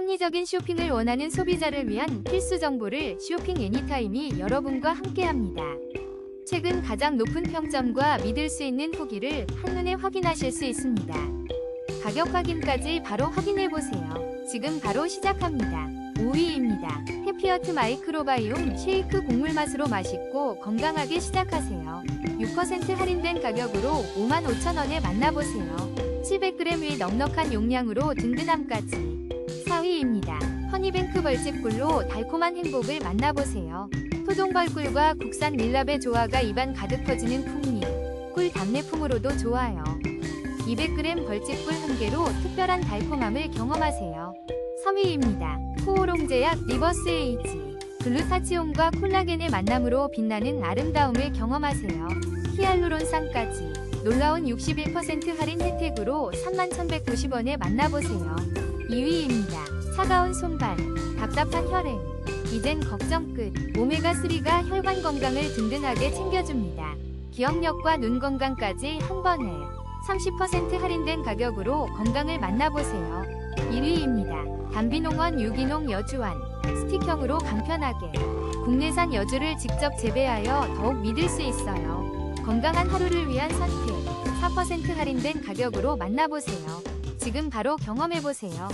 합리적인 쇼핑을 원하는 소비자를 위한 필수 정보를 쇼핑 애니타임이 여러분과 함께합니다. 최근 가장 높은 평점과 믿을 수 있는 후기를 한눈에 확인하실 수 있습니다. 가격 확인까지 바로 확인해 보세요. 지금 바로 시작합니다. 5위입니다. 해피어트 마이크로바이옴 쉐이크 곡물 맛으로 맛있고 건강하게 시작하세요. 6% 할인된 가격으로 55,000원에 만나보세요. 700g 위 넉넉한 용량으로 든든함까지. 4위입니다. 허니뱅크 벌집 꿀로 달콤한 행복을 만나보세요. 토종벌꿀과 국산 밀랍의 조화가 입안 가득 퍼지는 풍미. 꿀 답례품으로도 좋아요. 200g 벌집꿀 한 개로 특별한 달콤함을 경험하세요. 3위입니다. 코오롱제약 리버스 에이지. 글루타치온과 콜라겐의 만남으로 빛나는 아름다움을 경험하세요. 히알루론산까지 놀라운 61% 할인 혜택으로 31,190원에 만나보세요. 2위입니다. 차가운 손발, 답답한 혈행. 이젠 걱정 끝. 오메가3가 혈관 건강을 든든하게 챙겨줍니다. 기억력과 눈 건강까지 한 번에 30% 할인된 가격으로 건강을 만나보세요. 1위입니다. 담비농원 유기농 여주환 스틱형으로 간편하게 국내산 여주를 직접 재배하여 더욱 믿을 수 있어요. 건강한 하루를 위한 선택 4% 할인된 가격으로 만나보세요. 지금 바로 경험해보세요.